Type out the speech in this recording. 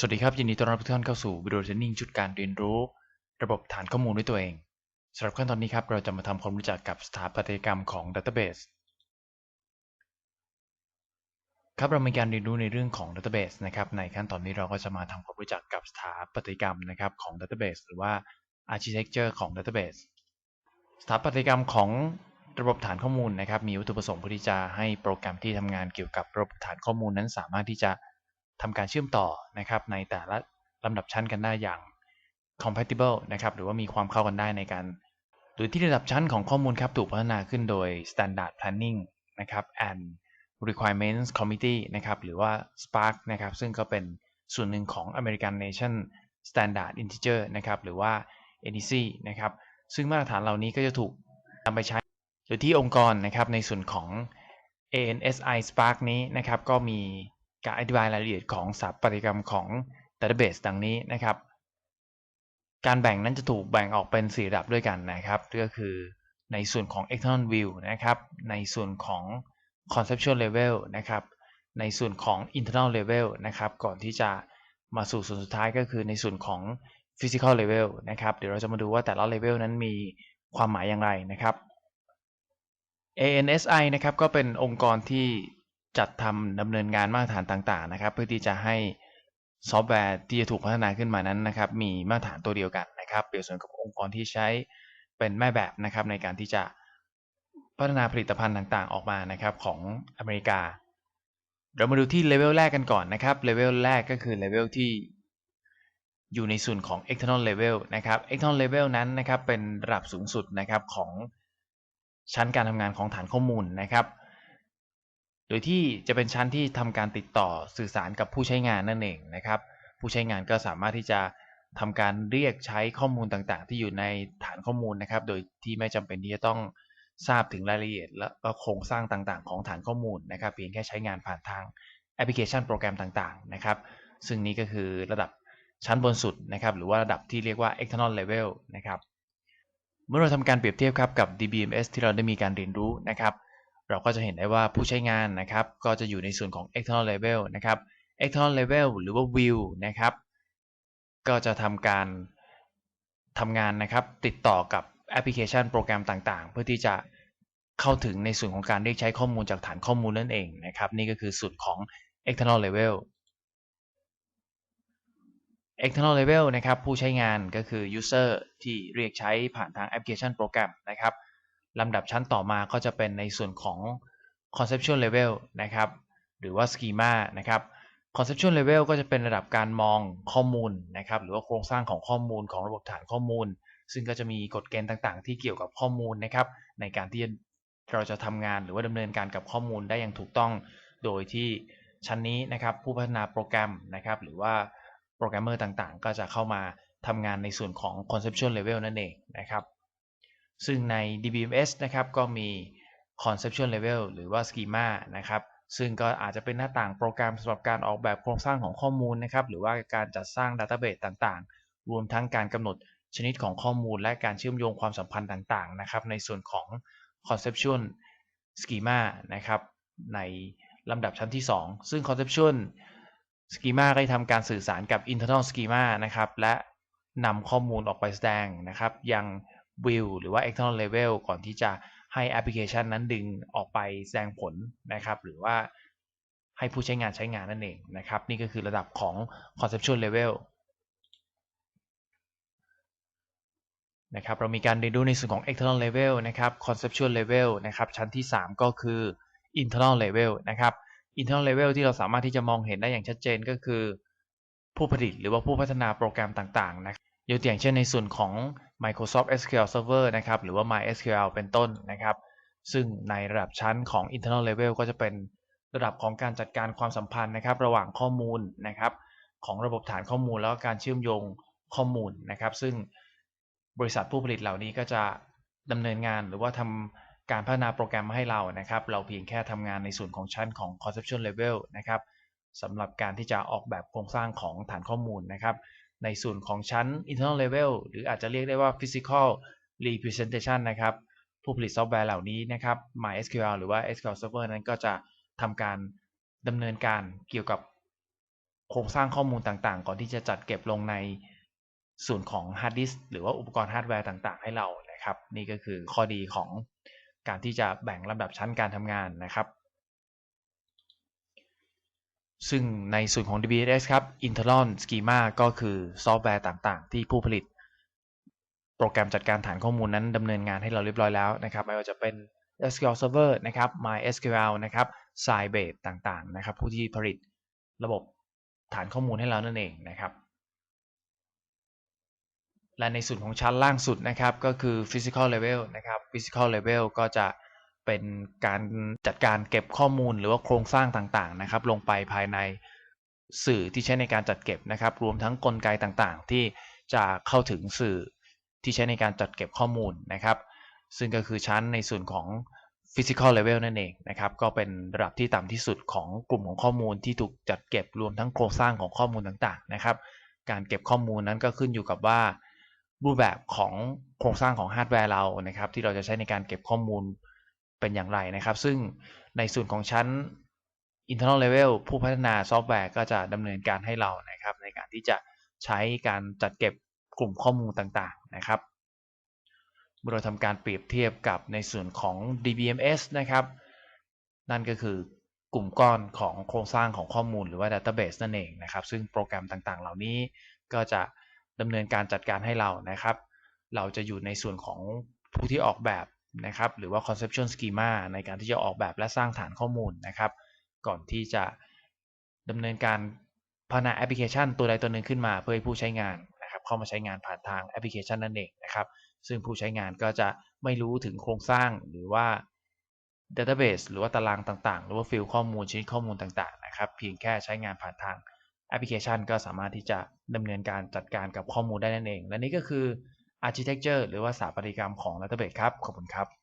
สวัสดีครับ ยินดีต้อนรับทุกท่านเข้าสู่วิดีโอเทรนนิ่งชุดการเรียนรู้ ระบบฐานข้อมูลด้วยตัวเองสำหรับขั้นตอนนี้ครับ เราจะมาทำความรู้จักกับสถาปัตยกรรมของ Database ครับเรามีการเรียนรู้ในเรื่องของ Database นะครับในขั้นตอนนี้เราก็จะมาทำความรู้จักกับสถาปัตยกรรมนะครับของ Database หรือว่า Architecture ของ Database สถาปัตยกรรมของระบบฐานข้อมูลนะครับมีวัตถุประสงค์เพื่อที่จะให้โปรแกรมที่ทำงานเกี่ยวกับระบบฐานข้อมูลนั้นสามารถที่จะ ทำการเชื่อมต่อนะครับในแต่ละลำดับชั้นกันได้อย่าง compatible นะครับหรือว่ามีความเข้ากันได้ในการ โดยที่ระดับชั้นของข้อมูลครับถูกพัฒนาขึ้นโดย standard planning นะครับ and requirements committee นะครับหรือว่า Spark นะครับซึ่งก็เป็นส่วนหนึ่งของ American Nation Standard Integer นะครับหรือว่า NEC นะครับซึ่งมาตรฐานเหล่านี้ก็จะถูกนำไปใช้โดยที่องค์กรนะครับในส่วนของ ANSI Spark นี้นะครับก็มี การอธิบายรายละเอียดของสถาปัตยกรรมของ Database ดังนี้นะครับ การแบ่งนั้นจะถูกแบ่งออกเป็น 4 ระดับด้วยกันนะครับก็คือในส่วนของ external view นะครับ ในส่วนของ conceptual level นะครับ ในส่วนของ internal level นะครับ ก่อนที่จะมาสู่ส่วนสุดท้ายก็คือในส่วนของ physical level นะครับ เดี๋ยวเราจะมาดูว่าแต่ละ level นั้นมีความหมายอย่างไรนะครับ ANSI นะครับก็เป็นองค์กรที่ จัดทำดำเนินงานมาตรฐานต่าง ๆ นะครับ เพื่อที่จะให้ซอฟต์แวร์ที่จะถูกพัฒนาขึ้นมานั้นนะครับ มีมาตรฐานตัวเดียวกันนะครับ เปรียบเสมือนกับองค์กรที่ใช้เป็นแม่แบบนะครับ ในการที่จะพัฒนาผลิตภัณฑ์ต่างๆ ออกมานะครับของอเมริกา เรามาดูที่เลเวลแรกกันก่อนนะครับเลเวลแรกก็คือเลเวลที่อยู่ในส่วนของ external level นะครับ external level นั้นนะครับเป็นระดับสูงสุดนะครับของชั้นการทำงานของฐานข้อมูลนะครับ โดยที่จะเป็นชั้นที่ทำการติดต่อสื่อสารกับผู้ใช้งานนั่นเองนะครับ ผู้ใช้งานก็สามารถที่จะทำการเรียกใช้ข้อมูลต่างๆ ที่อยู่ในฐานข้อมูลนะครับ โดยที่ไม่จำเป็นที่จะต้องทราบถึงรายละเอียด และก็โครงสร้างต่างๆ ของฐานข้อมูลนะครับ เพียงแค่ใช้งานผ่านทางแอปพลิเคชันโปรแกรมต่างๆ นะครับ ซึ่งนี้ก็คือระดับชั้นบนสุดนะครับ หรือว่าระดับที่เรียกว่า external level นะครับ เมื่อเราทำการเปรียบเทียบครับกับ DBMS ที่เราได้มีการเรียนรู้นะครับ เราก็จะเห็นได้ว่าผู้ใช้งานนะครับ ก็จะอยู่ในส่วนของ external level นะครับ external level หรือว่า view นะครับ ก็จะทำการทำงานนะครับ ติดต่อกับแอปพลิเคชันโปรแกรมต่างๆ เพื่อที่จะเข้าถึงในส่วนของการเรียกใช้ข้อมูลจากฐานข้อมูลนั่นเองนะครับ นี่ก็คือส่วนของ external level external level นะครับ ผู้ใช้งานก็คือ user ที่เรียกใช้ผ่านทางแอปพลิเคชันโปรแกรมนะครับ ลำดับชั้นต่อมาก็จะเป็นในส่วนของ conceptual level นะครับ หรือว่า schema นะครับ conceptual level ก็จะเป็นระดับการมองข้อมูลนะครับ หรือว่าโครงสร้างของข้อมูลของระบบฐานข้อมูล ซึ่งก็จะมีกฎเกณฑ์ต่างๆ ที่เกี่ยวกับข้อมูลนะครับ ในการที่เราจะทำงานหรือว่าดำเนินการกับข้อมูลได้อย่างถูกต้อง โดยที่ชั้นนี้นะครับ ผู้พัฒนาโปรแกรมนะครับ หรือว่าโปรแกรมเมอร์ต่างๆ ก็จะเข้ามาทำงานในส่วนของ conceptual level นั่นเองนะครับ ซึ่งใน DBMS นะครับก็มี conceptual level หรือว่า schema นะครับซึ่งก็อาจจะเป็นหน้าต่างโปรแกรมสำหรับการออกแบบโครงสร้างของข้อมูลนะครับหรือว่าการจัดสร้าง database ต่างๆ รวมทั้งการกำหนดชนิดของข้อมูล และการเชื่อมโยงความสัมพันธ์ต่างๆนะครับในส่วนของ conceptual schema นะครับในลำดับชั้นที่ 2 ซึ่ง conceptual schema ก็จะทำการสื่อสารกับ internal schema นะครับและนำข้อมูลออกไปแสดงนะครับยัง view หรือว่า external level ก่อนที่จะให้แอปพลิเคชันนั้นดึงออกไปแสดงผลนะครับ หรือว่าให้ผู้ใช้งานใช้งานนั่นเองนะครับ นี่ก็คือระดับของ conceptual level นะครับเรามีการเรียนรู้ในส่วนของ external level นะครับ conceptual level นะครับชั้นที่ 3 ก็คือ internal level นะครับ internal level ที่เราสามารถที่จะมองเห็นได้อย่างชัดเจนก็คือ ผู้ผลิตหรือว่าผู้พัฒนาโปรแกรมต่างๆนะ ยกตัวอย่างเช่นในส่วนของ Microsoft SQL Server นะครับหรือว่า MySQL เป็นต้นนะครับ ซึ่งในระดับชั้นของ internal level ก็จะเป็นระดับของการจัดการความสัมพันธ์นะครับ ระหว่างข้อมูลนะครับ ของระบบฐานข้อมูลแล้วก็การเชื่อมโยงข้อมูลนะครับ ซึ่งบริษัทผู้ผลิตเหล่านี้ก็จะดำเนินงานหรือว่าทำการพัฒนาโปรแกรมมาให้เรานะครับ เราเพียงแค่ทำงานในส่วนของชั้นของ conceptual level นะครับสำหรับการที่จะออกแบบโครงสร้างของฐานข้อมูลนะครับ ในส่วนของชั้น internal level หรืออาจจะเรียกได้ว่า physical representation นะครับ ผู้ผลิตซอฟต์แวร์เหล่านี้นะครับ MySQL หรือว่า SQL Server นั้นก็จะทำการดำเนินการเกี่ยวกับโครงสร้างข้อมูลต่างๆ ก่อนที่จะจัดเก็บลงในส่วนของฮาร์ดดิสหรือว่าอุปกรณ์ฮาร์ดแวร์ต่างๆ ให้เรานะครับ นี่ก็คือข้อดีของการที่จะแบ่งลำดับชั้นการทำงานนะครับ ซึ่งในส่วนของ DBSS ครับ Internal Schema ก็คือซอฟต์แวร์ต่างๆ ที่ผู้ผลิต โปรแกรมจัดการฐานข้อมูลนั้นดำเนินงานให้เราเรียบร้อยแล้วนะครับ ไม่ว่าจะเป็น SQL Server นะครับ MySQL นะครับ Sybase ต่างๆ นะครับ ผู้ที่ผลิตระบบฐานข้อมูลให้เรานั่นเองนะครับ และในส่วนของชั้นล่างสุดนะครับ ก็คือ physical level นะครับ physical level ก็จะ เป็นการจัดการเก็บข้อมูลหรือว่าโครงสร้างต่างๆนะครับ ลงไปภายในสื่อที่ใช้ในการจัดเก็บนะครับ รวมทั้งกลไกต่างๆ ที่จะเข้าถึงสื่อที่ใช้ในการจัดเก็บข้อมูลนะครับ ซึ่งก็คือชั้นในส่วนของ physical level นั่นเองนะครับ ก็เป็นระดับที่ต่ำที่สุดของกลุ่มของข้อมูลที่ถูกจัดเก็บรวมทั้งโครงสร้างของข้อมูลต่างๆ นะครับ การเก็บข้อมูลนั้นก็ขึ้นอยู่กับว่า รูปแบบของโครงสร้างของฮาร์ดแวร์เรานะครับ ที่เราจะใช้ในการเก็บข้อมูล เป็นอย่างไรนะครับ ซึ่งในส่วนของชั้น internal level ผู้พัฒนาซอฟต์แวร์ก็จะดำเนินการให้เรานะครับ ในการที่จะใช้การจัดเก็บกลุ่มข้อมูลต่างๆนะครับเมื่อเราทำการเปรียบเทียบกับในส่วนของ DBMS นะครับ นั่นก็คือกลุ่มก้อนของโครงสร้างของข้อมูลหรือว่า Database นั่นเองนะครับ ซึ่งโปรแกรมต่างๆ เหล่านี้ก็จะดำเนินการจัดการให้เรานะครับ เราจะอยู่ในส่วนของผู้ที่ออกแบบ นะครับหรือว่า conceptual schema ในการที่จะออกแบบและสร้างฐานข้อมูลนะครับ ก่อนที่จะดำเนินการพัฒนาแอปพลิเคชันตัวใดตัวหนึ่งขึ้นมา เพื่อให้ผู้ใช้งานนะครับเข้ามาใช้งานผ่านทางแอปพลิเคชันนั่นเองนะครับ ซึ่งผู้ใช้งานก็จะไม่รู้ถึงโครงสร้างหรือว่า Database หรือว่าตารางต่างๆ หรือว่าฟิลข้อมูลชนิดข้อมูลต่างๆนะครับเพียงแค่ใช้งานผ่านทางแอปพลิเคชัน ก็สามารถที่จะดำเนินการจัดการกับข้อมูลได้นั่นเอง และนี่ก็คือ Architecture หรือว่าสถาปัตยกรรมของ Database ครับ ขอบคุณครับ